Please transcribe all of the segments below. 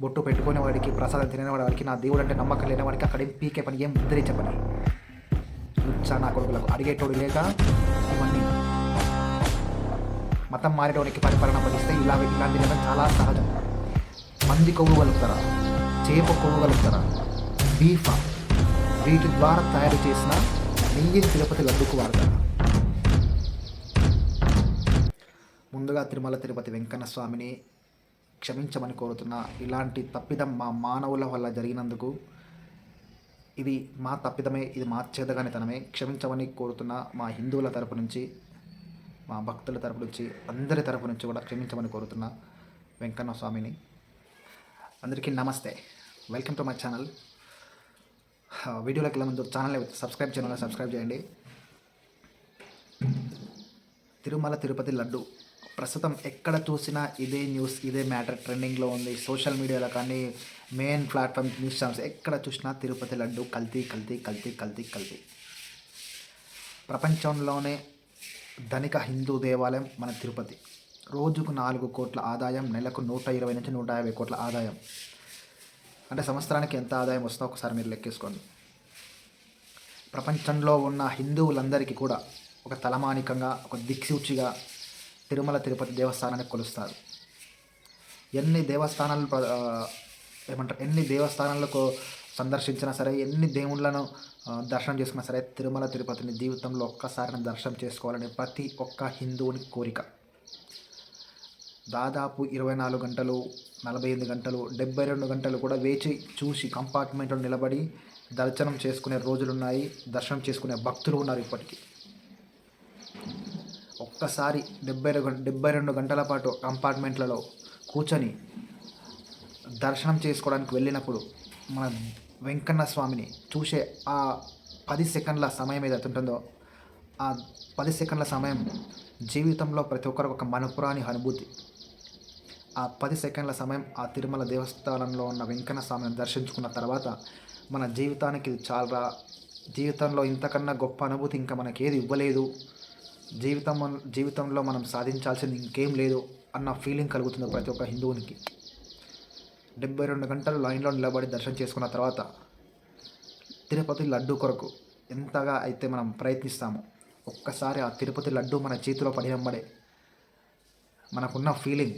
బొట్టు పెట్టుకునే వాడికి ప్రసాదం తినే వాడికి నా దేవుడు అంటే నమ్మకం లేని వాడికి అక్కడ పీకే పని ఏం ముద్రించే పని నా కొడుకులకు. అడిగేటోడు లేక ఇవన్నీ మతం మారేటోనికి పరిపాలన పదిస్తే ఇలా ఇలాంటి చాలా సహజం. మంది కొవ్వగలుగుతారా? చేప కొవ్వగలుగుతారా? బీఫా. వీటి ద్వారా తయారు చేసిన నెయ్యి తిరుపతి లడ్డుకు వాడతారు. ముందుగా తిరుమల తిరుపతి వెంకన్న స్వామిని క్షమించమని కోరుతున్నా ఇలాంటి తప్పిదం మా మానవుల వల్ల జరిగినందుకు ఇది మా తప్పిదమే ఇది మా చేదగానితనమే క్షమించమని కోరుతున్న మా హిందువుల తరపు నుంచి మా భక్తుల తరపు నుంచి అందరి తరపు నుంచి కూడా క్షమించమని కోరుతున్నా వెంకన్న స్వామిని. అందరికీ నమస్తే. వెల్కమ్ టు మై ఛానల్ వీడియోలోకి వెళ్ళే ముందు ఛానల్ సబ్స్క్రైబ్ చేయాలని సబ్స్క్రైబ్ చేయండి. తిరుమల తిరుపతి లడ్డు. ప్రస్తుతం ఎక్కడ చూసినా ఇదే న్యూస్ ఇదే మ్యాటర్ ట్రెండింగ్లో ఉంది. సోషల్ మీడియాలో కానీ మెయిన్ ప్లాట్ఫామ్ న్యూస్ ఛానల్స్ ఎక్కడ చూసినా తిరుపతి లడ్డు కల్తీ కల్తీ కల్తీ కల్తీ కల్తీ. ప్రపంచంలోనే ధనిక హిందూ దేవాలయం మన తిరుపతి. రోజుకు నాలుగు కోట్ల ఆదాయం నెలకు నూట ఇరవై నుంచి నూట యాభై కోట్ల ఆదాయం. అంటే సంవత్సరానికి ఎంత ఆదాయం వస్తుందో ఒకసారి మీరు లెక్కేసుకోండి. ప్రపంచంలో ఉన్న హిందువులందరికీ కూడా ఒక తలమానికంగా ఒక దిక్సూచిగా తిరుమల తిరుపతి దేవస్థానాన్ని కొలుస్తారు. ఎన్ని దేవస్థానాలు ప్ర- ఏమంటారు? ఎన్ని దేవస్థానాలకు సందర్శించినా సరే ఎన్ని దేవుళ్ళను దర్శనం చేసుకున్నా సరే తిరుమల తిరుపతిని జీవితంలో ఒక్కసారి దర్శనం చేసుకోవాలని ప్రతి ఒక్క హిందువుని కోరిక. దాదాపు ఇరవై నాలుగు గంటలు నలభై ఎనిమిది గంటలు డెబ్బై రెండు గంటలు కూడా వేచి చూసి కంపార్ట్మెంట్లో నిలబడి దర్శనం చేసుకునే రోజులున్నాయి దర్శనం చేసుకునే భక్తులు ఉన్నారు ఇప్పటికీ. ఒక్కసారి డెబ్బై రెండు డెబ్బై రెండు గంటల పాటు కంపార్ట్మెంట్లలో కూర్చొని దర్శనం చేసుకోవడానికి వెళ్ళినప్పుడు మన వెంకన్న స్వామిని చూసే ఆ పది సెకండ్ల సమయం ఏదైతే ఉంటుందో ఆ పది సెకండ్ల సమయం జీవితంలో ప్రతి ఒక్కరికి ఒక మనుపురాని అనుభూతి. ఆ పది సెకండ్ల సమయం ఆ తిరుమల దేవస్థానంలో ఉన్న వెంకన్న స్వామిని దర్శించుకున్న తర్వాత మన జీవితానికి ఇది చాలా జీవితంలో ఇంతకన్నా గొప్ప అనుభూతి ఇంకా మనకి ఏది ఇవ్వలేదు. జీవితం జీవితంలో మనం సాధించాల్సింది ఇంకేం లేదు అన్న ఫీలింగ్ కలుగుతుంది ప్రతి ఒక్క హిందువునికి. డెబ్బై రెండు గంటలు లైన్లో నిలబడి దర్శనం చేసుకున్న తర్వాత తిరుపతి లడ్డు కొరకు ఎంతగా అయితే మనం ప్రయత్నిస్తామో ఒక్కసారి ఆ తిరుపతి లడ్డు మన చేతిలో పడినమ్మడే. మనకున్న ఫీలింగ్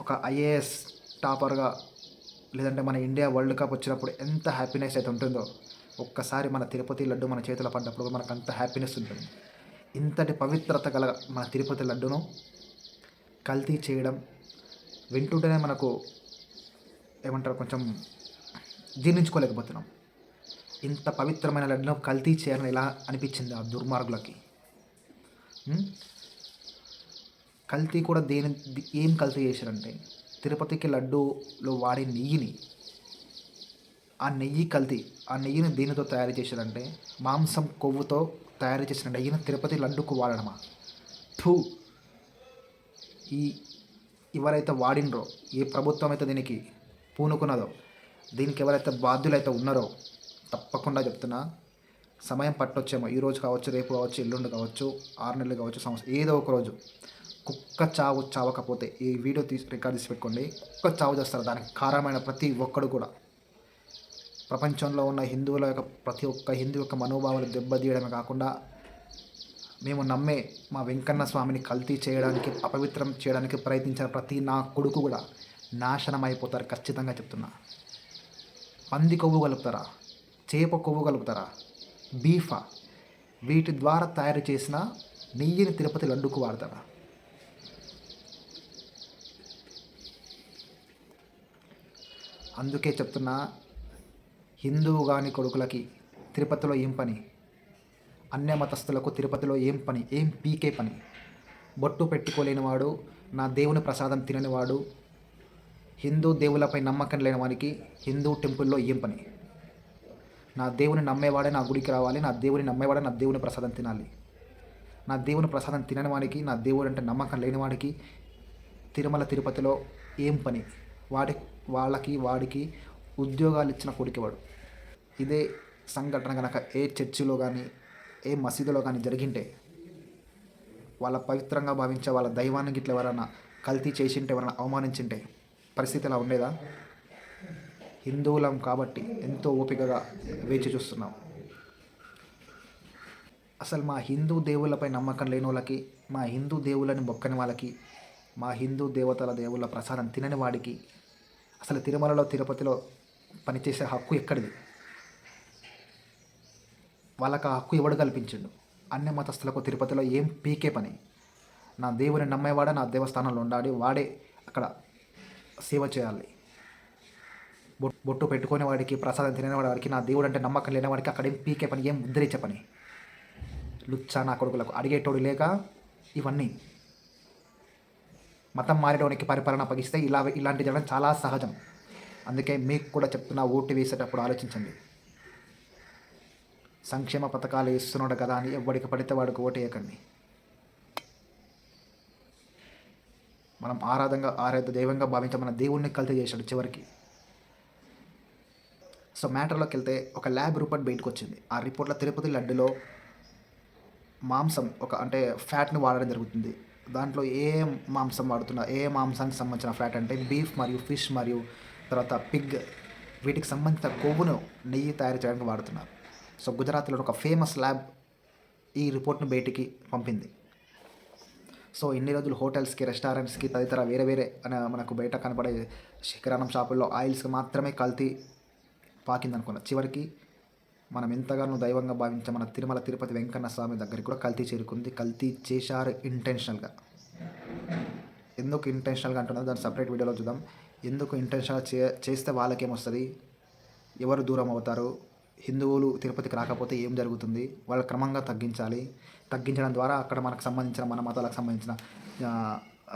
ఒక ఐఏఎస్ టాపర్గా లేదంటే మన ఇండియా వరల్డ్ కప్ వచ్చినప్పుడు ఎంత హ్యాపీనెస్ అయితే ఉంటుందో ఒక్కసారి మన తిరుపతి లడ్డు మన చేతిలో పడ్డప్పుడు మనకు అంత హ్యాపీనెస్ ఉంటుంది. ఇంతటి పవిత్రత గల మన తిరుపతి లడ్డును కల్తీ చేయడం వింటుంటేనే మనకు ఏమంటారు కొంచెం జీర్ణించుకోలేకపోతున్నాం. ఇంత పవిత్రమైన లడ్డును కల్తీ చేయాలని ఎలా అనిపించింది ఆ దుర్మార్గులకి? కల్తీ కూడా దేని ఏం కల్తీ చేశారంటే తిరుపతికి లడ్డూలో వాడే నెయ్యిని ఆ నెయ్యి కల్తీ ఆ నెయ్యిని దేనితో తయారు చేశారంటే మాంసం కొవ్వుతో తయారు చేసిన నెయ్యిని తిరుపతి లడ్డుకు వాడడమా ఠూ! ఈ ఎవరైతే వాడినరో ఏ ప్రభుత్వం అయితే దీనికి పూనుకున్నదో దీనికి ఎవరైతే బాధ్యులైతే ఉన్నారో తప్పకుండా చెప్తున్నా సమయం పట్టొచ్చేమో. ఈ రోజు కావచ్చు రేపు కావచ్చు ఎల్లుండి కావచ్చు ఆరు నెలలు కావచ్చు సంవత్సరం ఏదో ఒక రోజు. కుక్క చావు చావకపోతే ఈ వీడియో తీసి రికార్డ్ తీసి పెట్టుకోండి. కుక్క చావు చేస్తారు దానికి కారణమైన ప్రతి ఒక్కడు కూడా. ప్రపంచంలో ఉన్న హిందువుల యొక్క ప్రతి ఒక్క హిందూ యొక్క మనోభావాలు దెబ్బతీయడమే కాకుండా మేము నమ్మే మా వెంకన్న స్వామిని కల్తీ చేయడానికి అపవిత్రం చేయడానికి ప్రయత్నించిన ప్రతి నా కొడుకు కూడా నాశనం అయిపోతారు ఖచ్చితంగా చెప్తున్నా. పంది కొవ్వు కలుపుతారా? చేప కొవ్వు కలుపుతారా? బీఫా వీటి ద్వారా తయారు చేసిన నెయ్యిని తిరుపతి లడ్డుకు వాడతారా? అందుకే చెప్తున్నా హిందువు కాని కొడుకులకి తిరుపతిలో ఏం పని? అన్య మతస్థులకు తిరుపతిలో ఏం పని? ఏం పీకే పని? బొట్టు పెట్టుకోలేనివాడు నా దేవుని ప్రసాదం తిననివాడు హిందూ దేవులపై నమ్మకం లేని వానికి హిందూ టెంపుల్లో ఏం పని? నా దేవుని నమ్మేవాడే నా గుడికి రావాలి నా దేవుని నమ్మేవాడే నా దేవుని ప్రసాదం తినాలి. నా దేవుని ప్రసాదం తినని వాడికి నా దేవుడు అంటే నమ్మకం లేని వాడికి తిరుమల తిరుపతిలో ఏం పని? వాడి వాళ్ళకి వాడికి ఉద్యోగాలు ఇచ్చిన కొడుకేవాడు ఇదే సంఘటన కనుక ఏ చర్చిలో కానీ ఏ మసీదులో కానీ జరిగింటే వాళ్ళ పవిత్రంగా భావించే వాళ్ళ దైవాన్ని గిట్ల ఎవరైనా కల్తీ చేసింటే ఎవరైనా అవమానించింటే పరిస్థితి ఇలా ఉండేదా? హిందువులం కాబట్టి ఎంతో ఓపికగా వేచి చూస్తున్నాం. అసలు మా హిందూ దేవుళ్ళపై నమ్మకం లేని వాళ్ళకి మా హిందూ దేవుళ్ళని మొక్కని వాళ్ళకి మా హిందూ దేవతల దేవుళ్ళ ప్రసాదం తినని వాడికి అసలు తిరుమలలో తిరుపతిలో పనిచేసే హక్కు ఎక్కడిది? వాళ్ళకి ఆ హక్కు ఎవడు కల్పించిండు? అన్ని మతస్థులకు తిరుపతిలో ఏం పీకే పని? నా దేవుని నమ్మేవాడే నా దేవస్థానంలో ఉండాలి వాడే అక్కడ సేవ చేయాలి. బొట్టు పెట్టుకునే వాడికి ప్రసాదం తినే వాడికి నా దేవుడు అంటే నమ్మకం లేని వాడికి అక్కడ ఏం పీకే పని ఏం ఉద్ధరించే పని? లుచ్చా నా కొడుకులకు అడిగేటోడు లేక ఇవన్నీ. మతం మారేటోనికి పరిపాలన అప్పగిస్తే ఇలా ఇలాంటి జరగడం చాలా సహజం. అందుకే మీకు కూడా చెప్తున్నా ఓటు వేసేటప్పుడు ఆలోచించండి. సంక్షేమ పథకాలు ఇస్తున్నాడు కదా అని ఎవడికి పడితే వాడికి ఓటేయకండి మనం ఆరాధంగా ఆరాధ దైవంగా భావించే మన దేవుణ్ణి కల్తీ చేశాడు చివరికి. సో మ్యాటర్లోకి వెళ్తే ఒక ల్యాబ్ రిపోర్ట్ బయటకు వచ్చింది. ఆ రిపోర్ట్లో తిరుపతి లడ్డులో మాంసం ఒక అంటే ఫ్యాట్ని వాడడం జరుగుతుంది. దాంట్లో ఏ మాంసం వాడుతున్నా ఏ మాంసానికి సంబంధించిన ఫ్యాట్ అంటే బీఫ్ మరియు ఫిష్ మరియు తర్వాత పిగ్ వీటికి సంబంధించిన కొవ్వును నెయ్యి తయారు చేయడానికి వాడుతున్నారు. సో గుజరాత్లో ఒక ఫేమస్ ల్యాబ్ ఈ రిపోర్ట్ను బయటికి పంపింది. సో ఇన్ని రోజులు హోటల్స్కి రెస్టారెంట్స్కి తదితర వేరే వేరే మనకు బయట కనపడే కిరాణం షాపుల్లో ఆయిల్స్కి మాత్రమే కల్తీ పాకిందనుకున్నా. చివరికి మనం ఎంతగానో దైవంగా భావించే మన తిరుమల తిరుపతి వెంకన్న స్వామి దగ్గరికి కూడా కల్తీ చేరుకుంది. కల్తీ చేశారు ఇంటెన్షనల్గా ఎందుకు ఇంటెన్షనల్గా అంటున్నారు దాన్ని సపరేట్ వీడియోలో చూద్దాం. ఎందుకు ఇంటెన్షనల్ చే చేస్తే వాళ్ళకేమొస్తుంది? ఎవరు దూరం అవుతారు? హిందువులు తిరుపతికి రాకపోతే ఏం జరుగుతుంది? వాళ్ళు క్రమంగా తగ్గించాలి. తగ్గించడం ద్వారా అక్కడ మనకు సంబంధించిన మన మతాలకు సంబంధించిన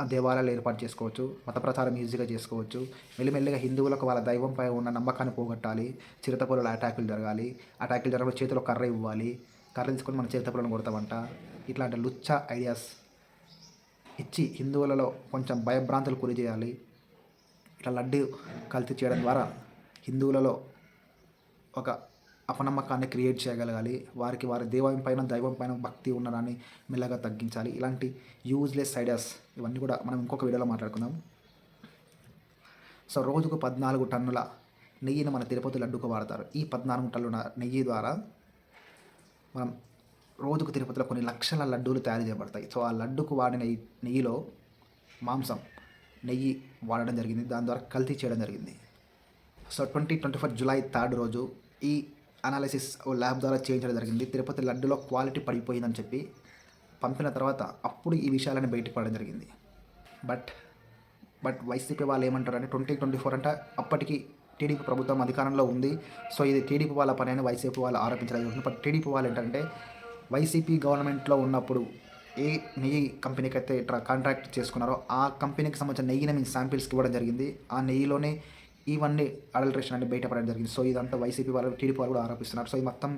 దేవాలయాలు ఏర్పాటు చేసుకోవచ్చు. మత ప్రచారం ఈజీగా చేసుకోవచ్చు. మెల్లిమెల్లిగా హిందువులకు వాళ్ళ దైవంపై ఉన్న నమ్మకాన్ని పోగొట్టాలి. చిరుతపులలో అటాకులు జరగాలి. అటాకులు జరగడం చేతిలో కర్ర ఇవ్వాలి. కర్ర తీసుకొని మన చిరుతపులను కొడతామంట. ఇట్లాంటి లుచ్చ ఐడియాస్ ఇచ్చి హిందువులలో కొంచెం భయభ్రాంతులు గురి చేయాలి. ఇట్లా లడ్డు కల్తీ చేయడం ద్వారా హిందువులలో ఒక అపనమ్మకాన్ని క్రియేట్ చేయగలగాలి. వారికి వారి దేవం పైన దైవం పైన భక్తి ఉన్నదాన్ని మెల్లగా తగ్గించాలి. ఇలాంటి యూజ్లెస్ ఐడియాస్ ఇవన్నీ కూడా మనం ఇంకొక వీడియోలో మాట్లాడుకుందాం. సో రోజుకు పద్నాలుగు టన్నుల నెయ్యిని మన తిరుపతి లడ్డుకు వాడతారు. ఈ పద్నాలుగు టన్నుల నెయ్యి ద్వారా మనం రోజుకు తిరుపతిలో కొన్ని లక్షల లడ్డూలు తయారు చేయబడతాయి. సో ఆ లడ్డుకు వాడిన ఈ నెయ్యిలో మాంసం నెయ్యి వాడడం జరిగింది. దాని ద్వారా కల్తీ చేయడం జరిగింది. So twenty twenty four July third రోజు ఈ అనాలిసిస్ ల్యాబ్ ద్వారా చేయించడం జరిగింది. తిరుపతి లడ్డులో క్వాలిటీ పడిపోయిందని చెప్పి పంపిన తర్వాత అప్పుడు ఈ విషయాలని బయటపడడం జరిగింది. బట్ బట్ వైసీపీ వాళ్ళు ఏమంటారంటే ట్వంటీ ట్వంటీ ఫోర్ అంటే అప్పటికి టీడీపీ ప్రభుత్వం అధికారంలో ఉంది. సో ఇది టీడీపీ వాళ్ళ పని అని వైసీపీ వాళ్ళు ఆరోపించడం బట్ టీడీపీ వాళ్ళు ఏంటంటే వైసీపీ గవర్నమెంట్లో ఉన్నప్పుడు ఏ నెయ్యి కంపెనీకి అయితే ఇట్లా కాంట్రాక్ట్ చేసుకున్నారో ఆ కంపెనీకి సంబంధించిన నెయ్యిని మేము శాంపిల్స్కి ఇవ్వడం జరిగింది. ఆ నెయ్యిలోనే ఇవన్నీ అడల్ట్రేషన్ అంటే బయటపడడం జరిగింది. సో ఇదంతా వైసీపీ వాళ్ళు టీడీపీ వాళ్ళు కూడా ఆరోపిస్తున్నారు. సో ఇది మొత్తం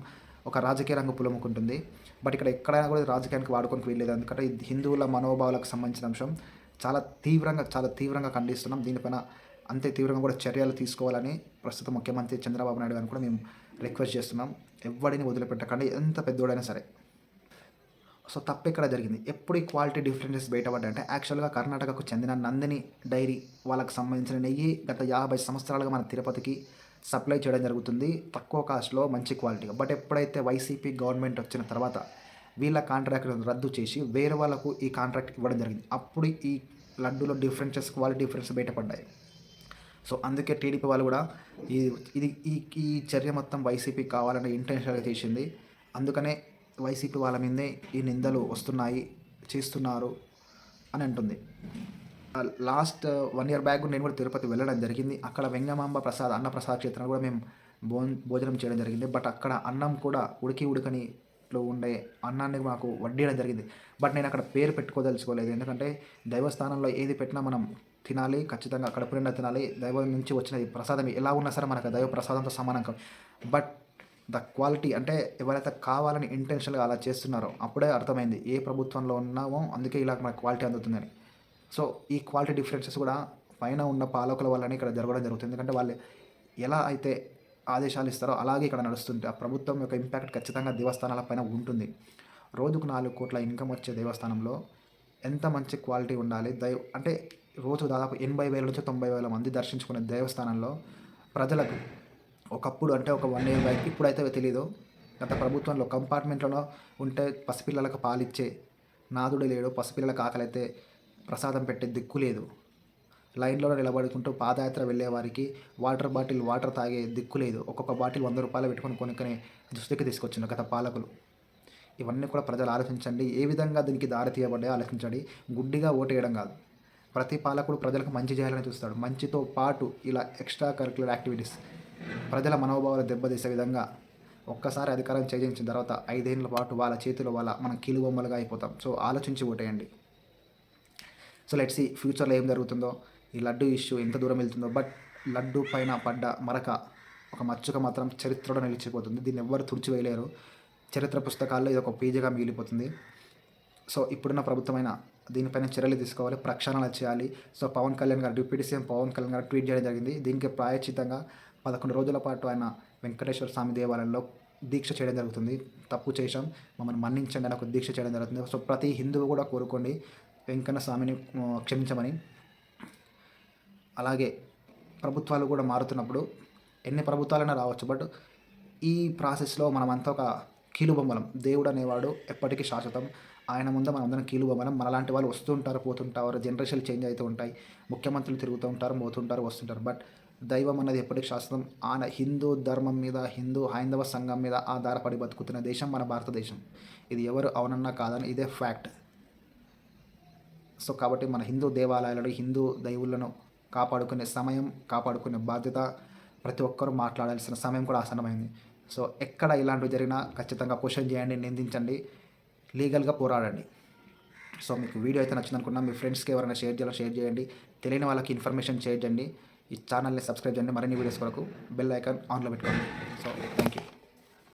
ఒక రాజకీయ రంగు పులముకుంటుంది. బట్ ఇక్కడ ఎక్కడైనా కూడా రాజకీయానికి వాడుకోనికి వీల్లేదు. ఎందుకంటే ఇది హిందువుల మనోభావాలకు సంబంధించిన అంశం. చాలా తీవ్రంగా చాలా తీవ్రంగా ఖండిస్తున్నాం. దీనిపైన అంతే తీవ్రంగా కూడా చర్యలు తీసుకోవాలని ప్రస్తుత ముఖ్యమంత్రి చంద్రబాబు నాయుడు గారిని కూడా మేము రిక్వెస్ట్ చేస్తున్నాం. ఎవరిని వదిలిపెట్టకండి. ఎంత పెద్దోడైనా సరే. సో తప్పు ఎక్కడ జరిగింది. ఎప్పుడు ఈ క్వాలిటీ డిఫరెన్సెస్ బయటపడ్డాయంటే యాక్చువల్గా కర్ణాటకకు చెందిన నందిని డైరీ వాళ్ళకి సంబంధించిన నెయ్యి గత యాభై సంవత్సరాలుగా మన తిరుపతికి సప్లై చేయడం జరుగుతుంది. తక్కువ కాస్ట్లో మంచి క్వాలిటీగా బట్ ఎప్పుడైతే వైసీపీ గవర్నమెంట్ వచ్చిన తర్వాత వీళ్ళ కాంట్రాక్ట్ రద్దు చేసి వేరే వాళ్ళకు ఈ కాంట్రాక్ట్ ఇవ్వడం జరిగింది. అప్పుడు ఈ లడ్డూలో డిఫరెన్సెస్ క్వాలిటీ డిఫరెన్స్ బయటపడ్డాయి. సో అందుకే టీడీపీ వాళ్ళు కూడా ఈ ఇది ఈ ఈ చర్య మొత్తం వైసీపీ కావాలని ఇంటెన్షన్గా చేసింది. అందుకనే వైసీపీ వాళ్ళ మీదే ఈ నిందలు వస్తున్నాయి చేస్తున్నారు అని అంటుంది. లాస్ట్ వన్ ఇయర్ బ్యాక్ నేను కూడా తిరుపతి వెళ్ళడం జరిగింది. అక్కడ వెంగమాంబ ప్రసాద్ అన్న ప్రసాద్ క్షేత్రం కూడా మేము భో భోజనం చేయడం జరిగింది. బట్ అక్కడ అన్నం కూడా ఉడికి ఉడకనిలో ఉండే అన్నాన్ని మాకు వడ్డీయడం జరిగింది. బట్ నేను అక్కడ పేరు పెట్టుకోదలుచుకోలేదు. ఎందుకంటే దైవస్థానంలో ఏది పెట్టినా మనం తినాలి ఖచ్చితంగా అక్కడ నిండా తినాలి దైవం నుంచి వచ్చినది ప్రసాదం ఎలా ఉన్నా సరే మనకు దైవ ప్రసాదంతో సమానం బట్ ద క్వాలిటీ అంటే ఎవరైతే కావాలని ఇంటెన్షన్గా అలా చేస్తున్నారో అప్పుడే అర్థమైంది ఏ ప్రభుత్వంలో ఉన్నామో అందుకే ఇలా మనకు క్వాలిటీ అందుతుందని. సో ఈ క్వాలిటీ డిఫరెన్సెస్ కూడా పైన ఉన్న పాలకుల వల్లనే ఇక్కడ జరగడం జరుగుతుంది. ఎందుకంటే వాళ్ళు ఎలా అయితే ఆదేశాలు ఇస్తారో అలాగే ఇక్కడ నడుస్తుంది ఆ ప్రభుత్వం యొక్క ఇంపాక్ట్ ఖచ్చితంగా దేవస్థానాల పైన ఉంటుంది. రోజుకు నాలుగు కోట్ల ఇన్కమ్ వచ్చే దేవస్థానంలో ఎంత మంచి క్వాలిటీ ఉండాలి? దైవ అంటే రోజు దాదాపు ఎనభై వేల నుంచి తొంభై వేల మంది దర్శించుకునే దేవస్థానంలో ప్రజలకు ఒకప్పుడు అంటే ఒక వన్ ఇయర్ బ్యాక్ ఇప్పుడైతే తెలియదు గత ప్రభుత్వంలో కంపార్ట్మెంట్లలో ఉంటే పసిపిల్లలకు పాలిచ్చే నాదుడు లేడు. పసిపిల్లలకు ఆకలైతే ప్రసాదం పెట్టే దిక్కు లేదు. లైన్లో నిలబడుకుంటూ పాదయాత్ర వెళ్ళే వారికి వాటర్ బాటిల్ వాటర్ తాగే దిక్కు లేదు. ఒక్కొక్క బాటిల్ వంద రూపాయలు పెట్టుకొని కొనుక్కొని దుస్థితికి తీసుకొచ్చిన గత పాలకులు. ఇవన్నీ కూడా ప్రజలు ఆలోచించండి. ఏ విధంగా దీనికి దారి తీయబడ్డాయో ఆలోచించండి. గుడ్డిగా ఓటేయడం కాదు. ప్రతి పాలకుడు ప్రజలకు మంచి చేయాలని చూస్తాడు. మంచితో పాటు ఇలా ఎక్స్ట్రా కరిక్యులర్ యాక్టివిటీస్ ప్రజల మనోభావాలు దెబ్బతీసే విధంగా ఒక్కసారి అధికారం చేయించిన తర్వాత ఐదేళ్ళ పాటు వాళ్ళ చేతిలో వాళ్ళ మనం కీలుబొమ్మలుగా అయిపోతాం. సో ఆలోచించి ఓటేయండి. సో లెట్స్ సి ఫ్యూచర్లో ఏం జరుగుతుందో. ఈ లడ్డు ఇష్యూ ఎంత దూరం వెళ్తుందో. బట్ లడ్డు పైన పడ్డ మరక ఒక మచ్చుక మాత్రం చరిత్రలో నిలిచిపోతుంది. దీన్ని ఎవ్వరు తుడిచివేయలేరు. చరిత్ర పుస్తకాల్లో ఇది ఒక పేజీగా మిగిలిపోతుంది. సో ఇప్పుడున్న ప్రభుత్వమైన దీనిపైన చర్యలు తీసుకోవాలి. ప్రక్షాళనలు చేయాలి. సో పవన్ కళ్యాణ్ గారు డిప్యూటీ సీఎం పవన్ కళ్యాణ్ గారు ట్వీట్ చేయడం జరిగింది. దీనికి ప్రాయచితంగా పదకొండు రోజుల పాటు ఆయన వెంకటేశ్వర స్వామి దేవాలయంలో దీక్ష చేయడం జరుగుతుంది. తప్పు చేశాం. మమ్మల్ని మన్నించండి అని ఒక దీక్ష చేయడం జరుగుతుంది. సో ప్రతి హిందువు కూడా కోరుకోండి వెంకన్న స్వామిని క్షమించమని. అలాగే ప్రభుత్వాలు కూడా మారుతున్నప్పుడు ఎన్ని ప్రభుత్వాలైనా రావచ్చు. బట్ ఈ ప్రాసెస్లో మనమంతా ఒక కీలుబొమ్మలం. దేవుడు అనేవాడు ఎప్పటికీ శాశ్వతం. ఆయన ముందు మనం అందరం కీలుబొమ్మలం. మనలాంటి వాళ్ళు వస్తుంటారు పోతుంటారు జనరేషన్లు చేంజ్ అవుతూ ఉంటాయి. ముఖ్యమంత్రులు తిరుగుతూ ఉంటారు పోతుంటారు వస్తుంటారు. బట్ దైవం అన్నది ఎప్పటికి శాశ్వతం. ఆయన హిందూ ధర్మం మీద హిందూ హైందవ సంఘం మీద ఆధారపడి బతుకుతున్న దేశం మన భారతదేశం. ఇది ఎవరు అవునన్నా కాదని ఇదే ఫ్యాక్ట్. సో కాబట్టి మన హిందూ దేవాలయాలను హిందూ దైవులను కాపాడుకునే సమయం కాపాడుకునే బాధ్యత ప్రతి ఒక్కరూ మాట్లాడాల్సిన సమయం కూడా ఆసన్నమైంది. సో ఎక్కడ ఇలాంటివి జరిగినా ఖచ్చితంగా క్వశ్చన్ చేయండి నిందించండి లీగల్గా పోరాడండి. సో మీకు వీడియో అయితే నచ్చింది అనుకున్నా మీ ఫ్రెండ్స్కి ఎవరైనా షేర్ చేయాలో షేర్ చేయండి. తెలియని వాళ్ళకి ఇన్ఫర్మేషన్ షేర్ చేయండి. ఈ ఛానల్ని సబ్స్క్రైబ్ చేయండి. మరిన్ని వీడియోస్ కొరకు బెల్ ఐకాన్ ఆన్లో పెట్టుకోండి. So thank you